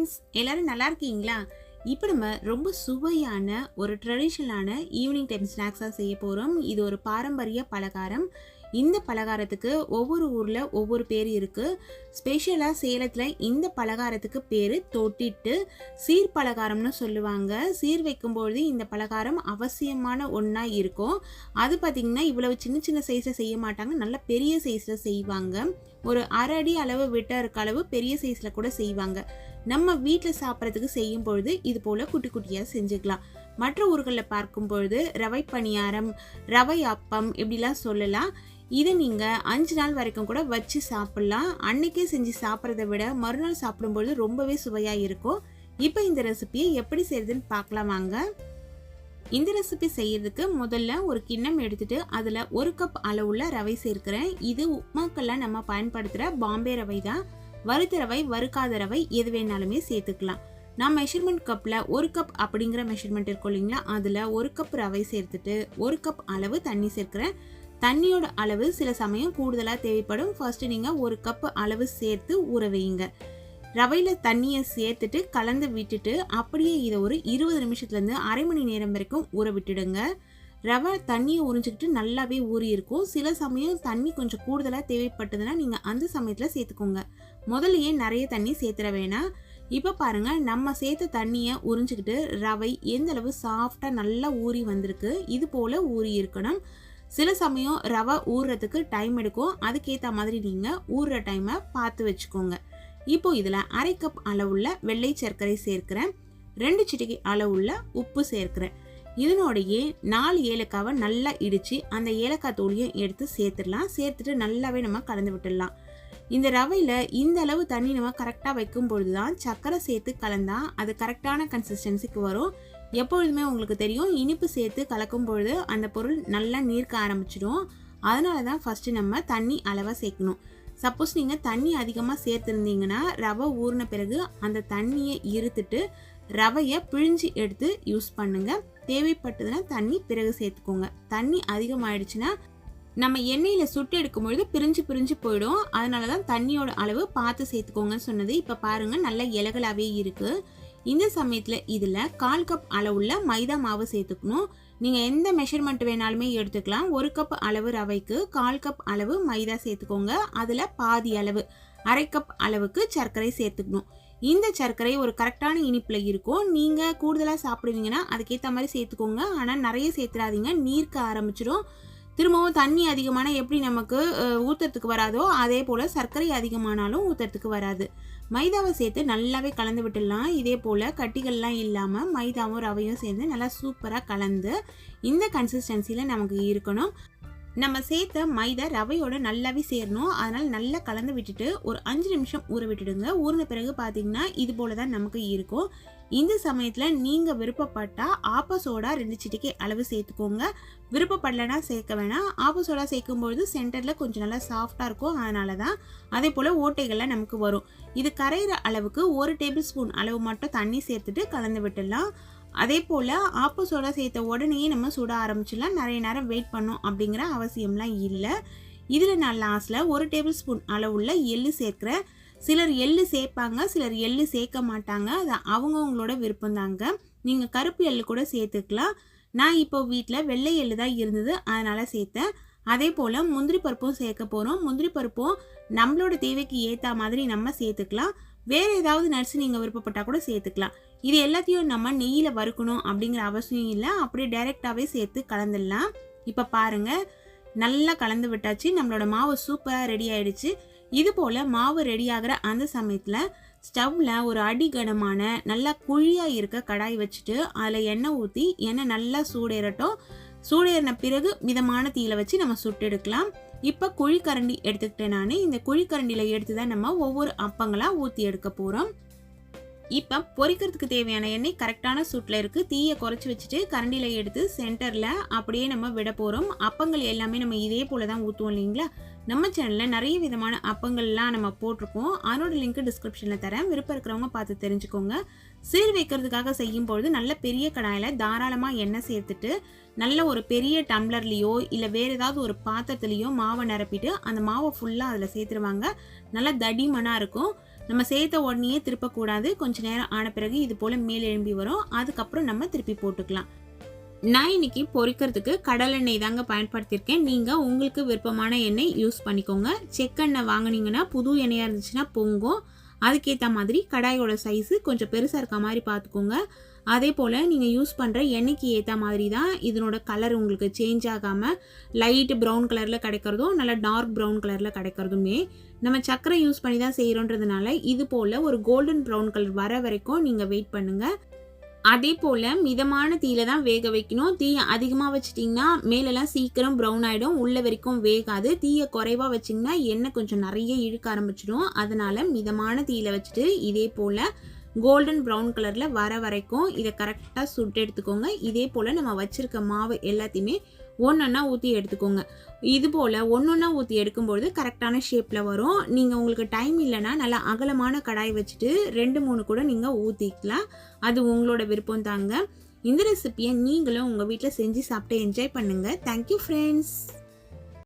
Friends எல்லோரும் நல்லா இருக்கீங்களா? இப்போ நம்ம ரொம்ப சுவையான ஒரு ட்ரெடிஷ்னலான ஈவினிங் டைம் ஸ்நாக்ஸாக செய்ய போகிறோம் இது ஒரு பாரம்பரிய பலகாரம். இந்த பலகாரத்துக்கு ஒவ்வொரு ஊரில் ஒவ்வொரு பேர் இருக்குது ஸ்பெஷலாக சேலத்தில் இந்த பலகாரத்துக்கு பேர் தொட்டிட்டு சீர் பலகாரம்னு சொல்லுவாங்க. சீர் வைக்கும்பொழுது இந்த பலகாரம் அவசியமான ஒன்றா இருக்கும். அது பார்த்திங்கன்னா இவ்வளவு சின்ன சின்ன சைஸில் செய்ய மாட்டாங்க. நல்ல பெரிய சைஸில் செய்வாங்க. ஒரு அரை அடி அளவு விட்ட இருக்க அளவு பெரிய சைஸில் கூட செய்வாங்க. நம்ம வீட்டில் சாப்பிட்றதுக்கு செய்யும் பொழுது இது போல் குட்டி குட்டியாக செஞ்சுக்கலாம். மற்ற ஊர்களில் பார்க்கும் பொழுது ரவை பணியாரம் ரவை அப்பம் இப்படிலாம் சொல்லலாம். இதை நீங்கள் அஞ்சு நாள் வரைக்கும் கூட வச்சு சாப்பிட்லாம். அன்னைக்கே செஞ்சு சாப்பிட்றத விட மறுநாள் சாப்பிடும்பொழுது ரொம்பவே சுவையாக இருக்கும். இப்போ இந்த ரெசிபியை எப்படி செய்யறதுன்னு பார்க்கலாம் வாங்க. இந்த ரெசிபி செய்யறதுக்கு முதல்ல ஒரு கிண்ணம் எடுத்துட்டு அதில் ஒரு கப் அளவுள்ள ரவை சேர்க்கிறேன். இது உப்மாக்கெல்லாம் நம்ம பயன்படுத்துகிற பாம்பே ரவை தான் வறுத்த ரவை ரவை எது வேணாலுமே சேர்த்துக்கலாம். நான் மெஷர்மெண்ட் கப்பில் ஒரு கப் அப்படிங்கிற மெஷர்மெண்ட் இருக்கும் இல்லைங்களா? அதில் ஒரு கப் ரவை சேர்த்துட்டு ஒரு கப் அளவு தண்ணி சேர்க்குறேன். தண்ணியோட அளவு சில சமயம் கூடுதலாக தேவைப்படும். ஃபர்ஸ்ட் நீங்கள் ஒரு கப் அளவு சேர்த்து ஊற வையுங்க. ரவையில் தண்ணியை சேர்த்துட்டு கலந்து விட்டுட்டு அப்படியே இதை ஒரு இருபது நிமிஷத்துலேருந்து அரை மணி நேரம் வரைக்கும் ஊற விட்டுடுங்க. ரவை தண்ணியை உறிஞ்சிக்கிட்டு நல்லாவே ஊறி இருக்கும். சில சமயம் தண்ணி கொஞ்சம் கூடுதலாக தேவைப்பட்டதுன்னா நீங்கள் அந்த சமயத்தில் சேர்த்துக்கோங்க. முதல்லையே நிறைய தண்ணி சேர்த்துட வேணாம். இப்போ பாருங்கள் நம்ம சேர்த்த தண்ணியை உறிஞ்சிக்கிட்டு ரவை எந்தளவு சாஃப்டாக நல்லா ஊறி வந்திருக்கு இது போல் ஊறி இருக்கணும். சில சமயம் ரவை ஊறுறதுக்கு டைம் எடுக்கும். அதுக்கேற்ற மாதிரி நீங்கள் ஊறுற டைமை பார்த்து வச்சுக்கோங்க. இப்போ இதில் அரை கப் அளவுள்ள வெள்ளை சர்க்கரை சேர்க்கிறேன். ரெண்டு சிட்டிகை அளவுள்ள உப்பு சேர்க்கிறேன். இதனோடையே நாலு ஏலக்காவை நல்லா இடித்து அந்த ஏலக்காய் தூளியும் எடுத்து சேர்த்துடலாம். சேர்த்துட்டு நல்லாவே நம்ம கலந்து விட்டுடலாம். இந்த ரவையில் இந்த அளவு தண்ணி நம்ம கரெக்டாக வைக்கும் பொழுது தான் சர்க்கரை சேர்த்து கலந்தால் அது கரெக்டான கன்சிஸ்டன்சிக்கு வரும். எப்பொழுதுமே உங்களுக்கு தெரியும் இனிப்பு சேர்த்து கலக்கும் பொழுது அந்த பொருள் நல்லா நீர்க்க ஆரம்பிச்சிடும். அதனால தான் ஃபஸ்ட்டு நம்ம தண்ணி அளவாக சேர்க்கணும். சப்போஸ் நீங்கள் தண்ணி அதிகமாக சேர்த்துருந்தீங்கன்னா ரவை ஊறின பிறகு அந்த தண்ணியை இருத்துட்டு ரவையை பிழிஞ்சு எடுத்து யூஸ் பண்ணுங்கள் தேவைப்பட்டதுன்னா தண்ணி பிறகு சேர்த்துக்கோங்க. தண்ணி அதிகமாயிடுச்சுன்னா நம்ம எண்ணெயில் சுட்டு எடுக்கும் பொழுது பிரிஞ்சு பிரிஞ்சு போயிடும். அதனால தான் தண்ணியோட அளவு பார்த்து சேர்த்துக்கோங்கன்னு சொன்னது. இப்போ பாருங்கள் நல்ல இலகலாகவே இருக்குது இந்த சமயத்தில் இதில் கால் கப் அளவுள்ள மைதா மாவு சேர்த்துக்கணும். நீங்கள் எந்த மெஷர்மெண்ட் வேணாலுமே எடுத்துக்கலாம். ஒரு கப் அளவு ரவைக்கு கால் கப் அளவு மைதா சேர்த்துக்கோங்க. அதில் பாதி அளவு அரை கப் அளவுக்கு சர்க்கரை சேர்த்துக்கணும். இந்த சர்க்கரை ஒரு கரெக்டான இனிப்பில் இருக்கும். நீங்கள் கூடுதலாக சாப்பிடுவீங்கன்னா அதுக்கேற்ற மாதிரி சேர்த்துக்கோங்க. ஆனால் நிறைய சேர்த்துடாதீங்க நீர்க்க ஆரம்பிச்சிடும் திரும்பவும் தண்ணி அதிகமான எப்படி நமக்கு ஊற்றுறதுக்கு வராதோ அதே போல் சர்க்கரை அதிகமானாலும் ஊற்றுறதுக்கு வராது. மைதாவை சேர்த்து நல்லாவே கலந்து விட்டுடலாம். இதே போல் கட்டிகள்லாம் இல்லாமல் மைதாவும் ரவையும் சேர்ந்து நல்லா சூப்பராக கலந்து இந்த கன்சிஸ்டன்சியில் நமக்கு இருக்கணும். நம்ம சேர்த்த மைதா ரவையோட நல்லாவே சேரணும். அதனால் நல்லா கலந்து விட்டுட்டு ஒரு அஞ்சு நிமிஷம் ஊற விட்டுடுங்க. ஊறின பிறகு பார்த்தீங்கன்னா இது போல தான் நமக்கு இருக்கும். இந்த சமயத்தில் நீங்கள் விருப்பப்பட்டால் ஆப்பசோடா ரெண்டு சிட்டிக்கை அளவு சேர்த்துக்கோங்க. விருப்பப்படலைன்னா சேர்க்க வேணாம். ஆப்பசோடா சேர்க்கும்பொழுது சென்டரில் கொஞ்சம் நல்லா சாஃப்டாக இருக்கும். அதனால தான் அதே போல் ஓட்டைகள்லாம் நமக்கு வரும். இது கரையிற அளவுக்கு ஒரு டேபிள் ஸ்பூன் அளவு மட்டும் தண்ணி சேர்த்துட்டு கலந்து விட்டுடலாம். அதே போல் ஆப்பு சோடா சேர்த்த உடனேயே நம்ம சுட ஆரம்பிச்சிடலாம். நிறைய நேரம் வெயிட் பண்ணோம் அப்படிங்கிற அவசியம்லாம் இல்லை. இதில் நான் லாஸ்ட்டில் ஒரு டேபிள் ஸ்பூன் அளவுள்ள எள்ளு சேர்க்குறேன் சிலர் எள்ளு சேர்ப்பாங்க சிலர் எள்ளு சேர்க்க மாட்டாங்க. அது அவங்கவுங்களோட விருப்பம் தாங்க. நீங்கள் கருப்பு எள்ளு கூட சேர்த்துக்கலாம். நான் இப்போ வீட்டில் வெள்ளை எள்ளு தான் இருந்தது அதனால் சேர்த்தேன். அதே போல் முந்திரி பருப்பும் சேர்க்க போகிறோம் முந்திரி பருப்பும் நம்மளோட தேவைக்கு ஏற்ற மாதிரி நம்ம சேர்த்துக்கலாம். வேறு ஏதாவது நட்ஸ் நீங்கள் விருப்பப்பட்டால் கூட சேர்த்துக்கலாம். இது எல்லாத்தையும் நம்ம நெய்யில் வறுக்கணும் அப்படிங்கிற அவசியம் இல்லை. அப்படியே டைரெக்டாகவே சேர்த்து கலந்துடலாம். இப்போ பாருங்கள் நல்லா கலந்து விட்டாச்சு. நம்மளோட மாவு சூப்பராக ரெடி ஆயிடுச்சு. இது போல் மாவு ரெடி ஆகிற அந்த சமயத்தில் ஸ்டவ்வில் ஒரு அடிகனமான நல்லா குழியாக இருக்க கடாய் வச்சுட்டு அதில் எண்ணெய் ஊற்றி எண்ணெய் நல்லா சூடேறட்டும். சூடேறின பிறகு மிதமான தீயில வச்சு நம்ம சுட்டு எடுக்கலாம். இப்போ குழிக்கரண்டி எடுத்துக்கிட்டேன் நான். இந்த குழிக்கரண்டியில் எடுத்து தான் நம்ம ஒவ்வொரு அப்பங்களாக ஊற்றி எடுக்க போகிறோம் இப்போ பொரிக்கிறதுக்கு தேவையான எண்ணெய் கரெக்டான சூட்டில் இருக்குது தீயை குறைச்சி வச்சுட்டு கரண்டியில் எடுத்து சென்டரில் அப்படியே நம்ம விட போகிறோம் அப்பங்கள் எல்லாமே நம்ம இதே போல் தான் ஊற்றுவோம் இல்லைங்களா? நம்ம சேனலில் நிறைய விதமான அப்பங்கள்லாம் நம்ம போட்டிருக்கோம். அதனோட லிங்க் டிஸ்கிரிப்ஷனில் தரேன். விருப்பம் இருக்கிறவங்க பார்த்து தெரிஞ்சுக்கோங்க. சீர் வைக்கிறதுக்காக செய்யும் பொழுது நல்ல பெரிய கடாயில் தாராளமாக எண்ணெய் சேர்த்துட்டு நல்ல ஒரு பெரிய டம்ளர்லேயோ இல்லை வேறு ஏதாவது ஒரு பாத்திரத்துலேயோ மாவை நிரப்பிட்டு அந்த மாவை ஃபுல்லாக அதில் சேர்த்துருவாங்க. நல்லா தடிமனாக இருக்கும். நம்ம சேர்த்த உடனேயே திருப்பக்கூடாது. கொஞ்ச நேரம் ஆன பிறகு இது போல் மேல் எழும்பி வரும். அதுக்கப்புறம் நம்ம திருப்பி போட்டுக்கலாம். நான் இன்னைக்கு பொரிக்கிறதுக்கு கடலெண்ணெய் தாங்க பயன்படுத்தியிருக்கேன். நீங்கள் உங்களுக்கு விருப்பமான எண்ணெய் யூஸ் பண்ணிக்கோங்க. செக்கெண்ணெய் வாங்குனீங்கன்னா புது எண்ணெயாக இருந்துச்சுன்னா பொங்கும். அதுக்கேற்ற மாதிரி கடாயோட சைஸு கொஞ்சம் பெருசாக இருக்க மாதிரி பார்த்துக்கோங்க. அதே போல் நீங்கள் யூஸ் பண்ணுற எண்ணெய்க்கு ஏற்ற மாதிரி தான் இதனோட கலர் உங்களுக்கு சேஞ்ச் ஆகாமல் லைட் ப்ரௌன் கலரில் கிடைக்கிறதும் நல்லா டார்க் ப்ரௌன் கலரில் கிடைக்கிறதுமே நம்ம சக்கரை யூஸ் பண்ணி தான் செய்கிறோன்றதுனால இது போல் ஒரு கோல்டன் ப்ரௌன் கலர் வர வரைக்கும் நீங்கள் வெயிட் பண்ணுங்கள் அதே போல் மிதமான தீயில தான் வேக வைக்கணும். தீயை அதிகமாக வச்சிட்டிங்கன்னா மேலெல்லாம் சீக்கிரம் ப்ரௌன் ஆகிடும் உள்ள வரைக்கும் வேகாது. தீயை குறைவாக வச்சிங்கன்னா எண்ணெய் கொஞ்சம் நிறைய இழுக்க ஆரம்பிச்சிடும். அதனால் மிதமான தீயில வச்சுட்டு இதே போல் கோல்டன் ப்ரௌன் கலரில் வர வரைக்கும் இதை கரெக்டாக சுட்டு எடுத்துக்கோங்க. இதே போல் நம்ம வச்சுருக்க மாவு எல்லாத்தையுமே ஒன்றொன்னா ஊற்றி எடுத்துக்கோங்க. இது போல் ஒன்றொன்னா ஊற்றி எடுக்கும்பொழுது கரெக்டான ஷேப்பில் வரும். நீங்கள் உங்களுக்கு டைம் இல்லைன்னா நல்லா அகலமான கடாய் வச்சுட்டு ரெண்டு மூணு கூட நீங்கள் ஊற்றிக்கலாம் அது உங்களோட விருப்பம் தாங்க. இந்த ரெசிப்பியை நீங்களும் உங்கள் வீட்டில் செஞ்சு சாப்பிட்டு என்ஜாய் பண்ணுங்கள் தேங்க்யூ ஃப்ரெண்ட்ஸ்